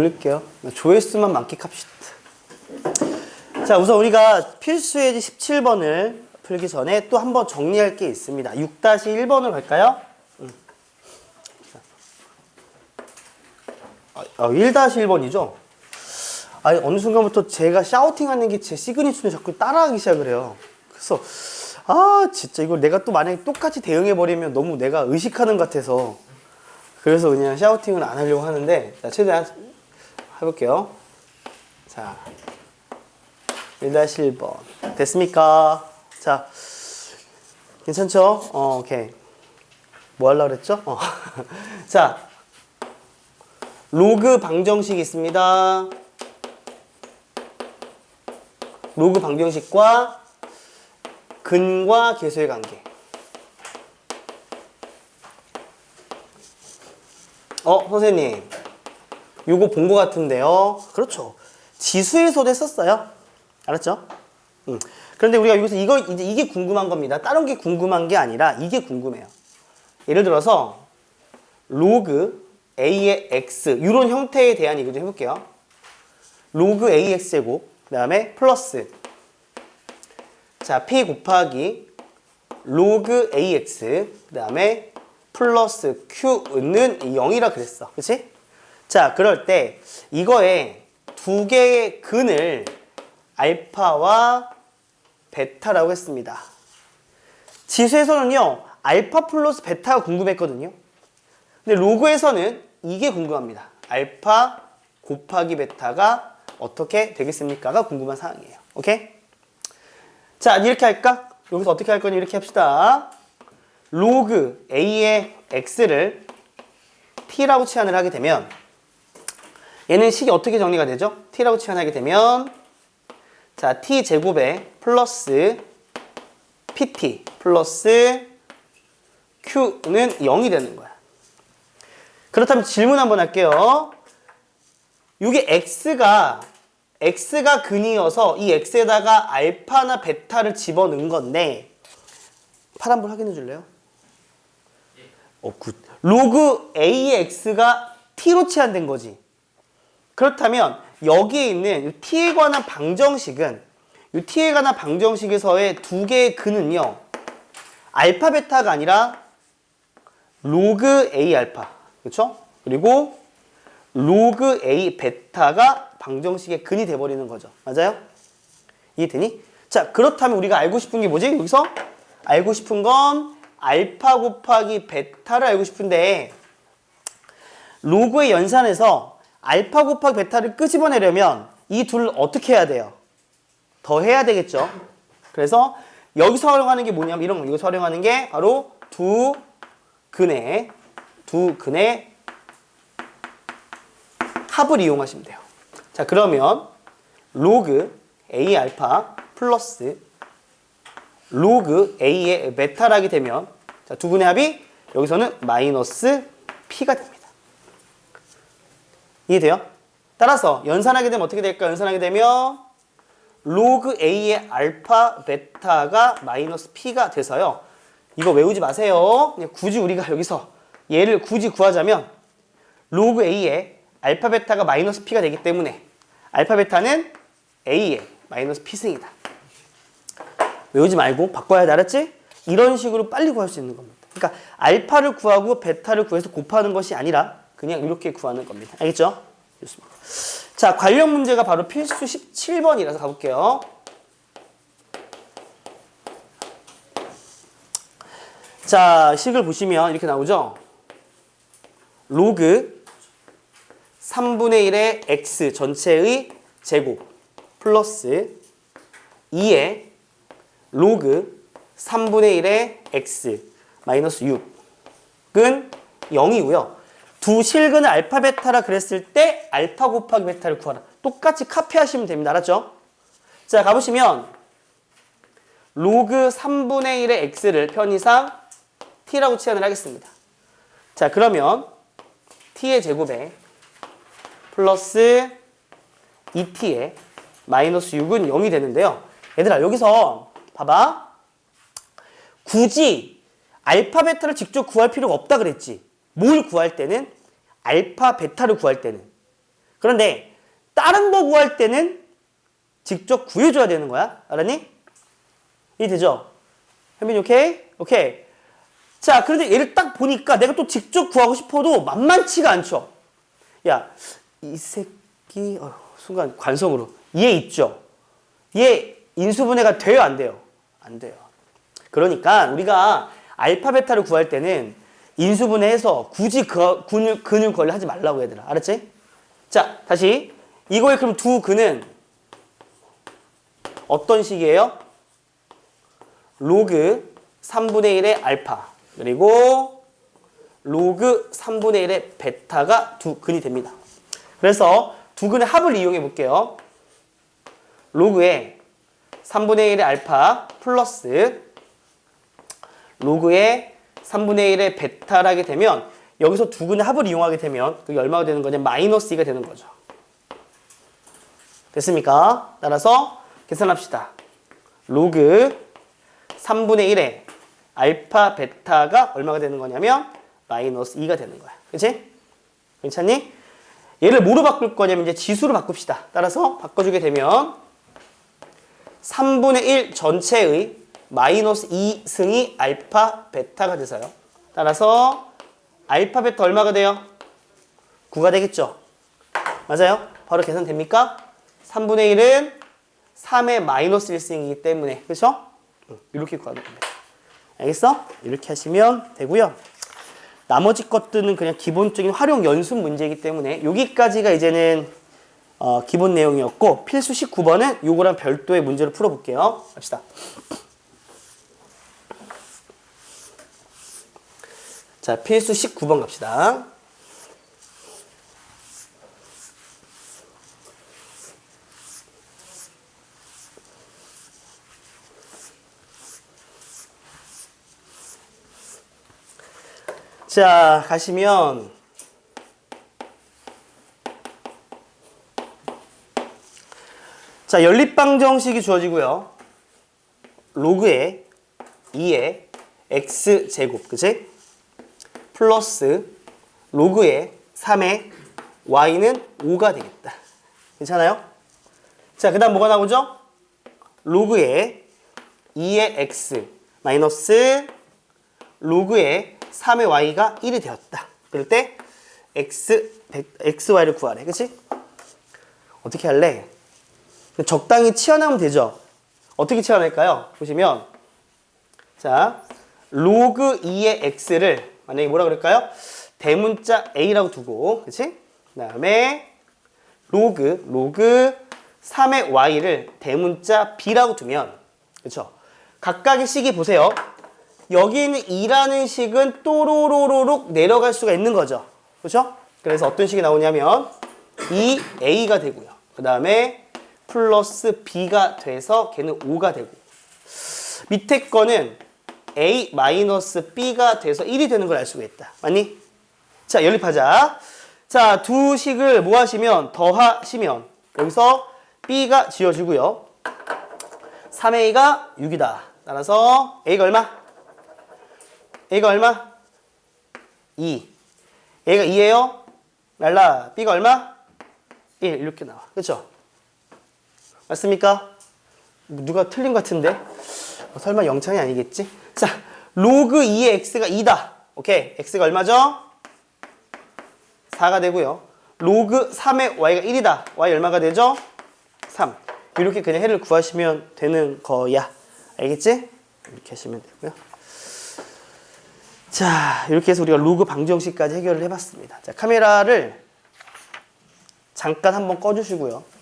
올릴게요. 조회수만 만끽합시다. 자, 우선 우리가 필수 예지 17번을 풀기 전에 또 한번 정리할 게 있습니다. 6-1번을 갈까요? 음. 아, 1-1번이죠? 아니, 어느 순간부터 제가 샤우팅하는 게 제 시그니처를 자꾸 따라하기 시작을 해요. 그래서, 아, 진짜 이걸 내가 또 만약에 똑같이 대응해버리면 너무 내가 의식하는 것 같아서. 그래서 그냥 샤우팅을 안 하려고 하는데, 자, 최대한 해볼게요. 자, 1-1번. 됐습니까? 자, 괜찮죠? 어, 오케이. 뭐 하려고 그랬죠? 어. 자, 로그 방정식 있습니다. 로그 방정식과 근과 계수의 관계. 어, 선생님. 요거 본것 같은데요. 그렇죠. 지수에서도 했었어요. 알았죠? 음. 그런데 우리가 여기서 이거 이제 이게 궁금한 겁니다. 다른 게 궁금한 게 아니라 이게 궁금해요. 예를 들어서 로그 a의 x 이런 형태에 대한 얘기 좀 해볼게요. 로그 ax 제곱 그다음에 플러스 자 p 곱하기 로그 ax 그다음에 플러스 q는 0이라 그랬어. 그렇지? 자, 그럴 때 이거에 두 개의 근을 알파와 베타라고 했습니다. 지수에서는요, 알파 플러스 베타가 궁금했거든요. 근데 로그에서는 이게 궁금합니다. 알파 곱하기 베타가 어떻게 되겠습니까가 궁금한 사항이에요. 오케이? 자, 이렇게 할까? 여기서 어떻게 할 거니? 이렇게 합시다. 로그 a의 x를 t라고 치환을 하게 되면 얘는 식이 어떻게 정리가 되죠? t라고 치환하게 되면 자 t 제곱에 플러스 pt 플러스 q는 0이 되는 거야. 그렇다면 질문 한번 할게요. 이게 x가 x가 근이어서 이 x에다가 알파나 베타를 집어넣은 건데 파란불 확인해 줄래요? 어, 굿. 로그 AX가 T로 치환된 거지. 그렇다면 여기에 있는 이 T에 관한 방정식은 이 T에 관한 방정식에서의 두 개의 근은요. 알파 베타가 아니라 로그 A 알파. 그렇죠? 그리고 로그 A 베타가 방정식의 근이 돼 버리는 거죠. 맞아요? 이해되니? 자, 그렇다면 우리가 알고 싶은 게 뭐지? 여기서 알고 싶은 건 알파 곱하기 베타를 알고 싶은데 로그의 연산에서 알파 곱하기 베타를 끄집어내려면 이 둘을 어떻게 해야 돼요? 더 해야 되겠죠. 그래서 여기서 활용하는 게 뭐냐면 이런 거 여기서 활용하는 게 바로 두 근의 두 근의 합을 이용하시면 돼요. 자 그러면 로그 a 알파 플러스 로그 a의 베타라게 되면 자, 두 분의 합이 여기서는 마이너스 p가 됩니다. 이해돼요? 따라서 연산하게 되면 어떻게 될까? 연산하게 되면 로그 a의 알파 베타가 마이너스 p가 돼서요. 이거 외우지 마세요. 굳이 우리가 여기서 얘를 굳이 구하자면 로그 a의 알파 베타가 마이너스 p가 되기 때문에 알파 베타는 a의 마이너스 p승이다. 외우지 말고 바꿔야 돼 알았지? 이런 식으로 빨리 구할 수 있는 겁니다. 그러니까 알파를 구하고 베타를 구해서 곱하는 것이 아니라 그냥 이렇게 구하는 겁니다. 알겠죠? 좋습니다. 자, 관련 문제가 바로 필수 17번이라서 가볼게요. 자, 식을 보시면 이렇게 나오죠? 로그 3분의 1의 x 전체의 제곱 플러스 2의 로그 3분의 1의 x 마이너스 6은 0이고요. 두 실근을 알파 베타라 그랬을 때 알파 곱하기 베타를 구하라. 똑같이 카피하시면 됩니다. 알았죠? 자 가보시면 로그 3분의 1의 x를 편의상 t라고 치환을 하겠습니다. 자 그러면 t의 제곱에 플러스 2t의 마이너스 6은 0이 되는데요. 얘들아 여기서 봐봐. 굳이 알파 베타를 직접 구할 필요가 없다 그랬지. 뭘 구할 때는 알파 베타를 구할 때는 그런데 다른 거 구할 때는 직접 구해줘야 되는 거야. 알았니? 이 되죠? 현빈이 오케이? 오케이. 자, 그런데 얘를 딱 보니까 내가 또 직접 구하고 싶어도 만만치가 않죠. 야, 이 새끼, 어휴, 순간 관성으로. 얘 있죠? 얘 인수분해가 돼요, 안 돼요? 안 돼요. 그러니까 우리가 알파, 베타를 구할 때는 인수분해해서 굳이 그 근육, 근육 관리 하지 말라고 얘들아. 알았지? 자, 다시. 이거의 그럼 두 근은 어떤 식이에요? 로그 3분의 1의 알파 그리고 로그 3분의 1의 베타가 두 근이 됩니다. 그래서 두 근의 합을 이용해 볼게요. 로그의 3분의 1의 알파 플러스 로그의 3분의 1의 베타를 하게 되면 여기서 두 근의 합을 이용하게 되면 그게 얼마가 되는 거냐 마이너스 2가 되는 거죠. 됐습니까? 따라서 계산합시다. 로그 3분의 1의 알파 베타가 얼마가 되는 거냐면 마이너스 2가 되는 거야. 그치? 괜찮니? 얘를 뭐로 바꿀 거냐면 이제 지수로 바꿉시다. 따라서 바꿔주게 되면 3분의 1 전체의 마이너스 2승이 알파 베타가 돼서요. 따라서 알파 베타 얼마가 돼요? 9가 되겠죠? 맞아요? 바로 계산됩니까? 3분의 1은 3의 마이너스 1승이기 때문에 그렇죠? 이렇게 구하면 됩니다. 알겠어? 이렇게 하시면 되고요. 나머지 것들은 그냥 기본적인 활용 연습 문제이기 때문에 여기까지가 이제는 어, 기본 내용이었고 필수 19번은 요거랑 별도의 문제를 풀어볼게요. 갑시다. 자, 필수 19번 갑시다. 자, 가시면 자, 연립방정식이 주어지고요. 로그의 2의 x제곱, 그치? 플러스 로그의 3의 y는 5가 되겠다. 괜찮아요? 자, 그 다음 뭐가 나오죠? 로그의 2의 x 마이너스 로그의 3의 y가 1이 되었다. 그럴 때 x, xy를 구하래. 그치? 어떻게 할래? 적당히 치환하면 되죠. 어떻게 치환할까요? 보시면 자 로그 2의 x를 만약에 뭐라 그럴까요? 대문자 a라고 두고 그치? 그 다음에 로그 로그 3의 y를 대문자 b라고 두면 그쵸? 각각의 식이 보세요. 여기 있는 2라는 식은 또로로로록 내려갈 수가 있는 거죠. 그렇죠? 그래서 어떤 식이 나오냐면 2a가 되고요. 그 다음에 플러스 b가 돼서 걔는 5가 되고 밑에 거는 a 마이너스 b가 돼서 1이 되는 걸 알 수가 있다. 맞니? 자, 연립하자. 자, 두 식을 뭐 하시면 더하시면 여기서 b가 지워지고요. 3a가 6이다. 따라서 a가 얼마? a가 얼마? 2. a가 2예요. 랄라 b가 얼마? 1 이렇게 나와. 그렇죠? 맞습니까? 누가 틀린 것 같은데? 어, 설마 영창이 아니겠지? 자, 로그 2의 x가 2다. 오케이. x가 얼마죠? 4가 되고요. 로그 3의 y가 1이다. y 얼마가 되죠? 3. 이렇게 그냥 해를 구하시면 되는 거야. 알겠지? 이렇게 하시면 되고요. 자, 이렇게 해서 우리가 로그 방정식까지 해결을 해봤습니다. 자, 카메라를 잠깐 한번 꺼주시고요.